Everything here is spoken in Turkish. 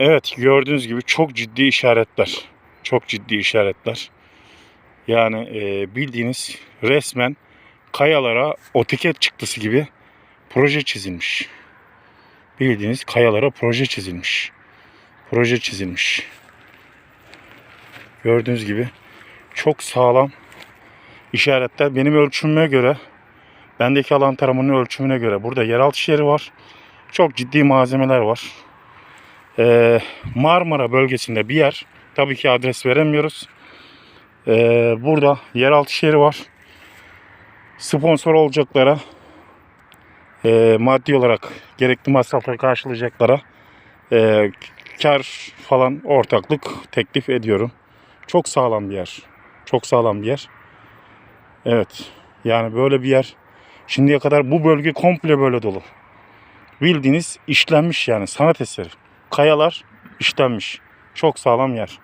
Evet gördüğünüz gibi çok ciddi işaretler. Çok ciddi işaretler. Yani e, bildiğiniz resmen kayalara otiket çıktısı gibi proje çizilmiş. Bildiğiniz kayalara proje çizilmiş. Proje çizilmiş. Gördüğünüz gibi çok sağlam işaretler. Benim ölçümüme göre, bendeki alan taramanın ölçümüne göre burada yeraltı yeri var. Çok ciddi malzemeler var. Ee, Marmara bölgesinde bir yer. Tabii ki adres veremiyoruz. Ee, burada yeraltı şehri var. Sponsor olacaklara e, maddi olarak gerekli masrafları karşılayacaklara e, kar falan ortaklık teklif ediyorum. Çok sağlam bir yer. Çok sağlam bir yer. Evet. Yani böyle bir yer. Şimdiye kadar bu bölge komple böyle dolu. Bildiğiniz işlenmiş yani sanat eseri. Kayalar işlenmiş. Çok sağlam yer.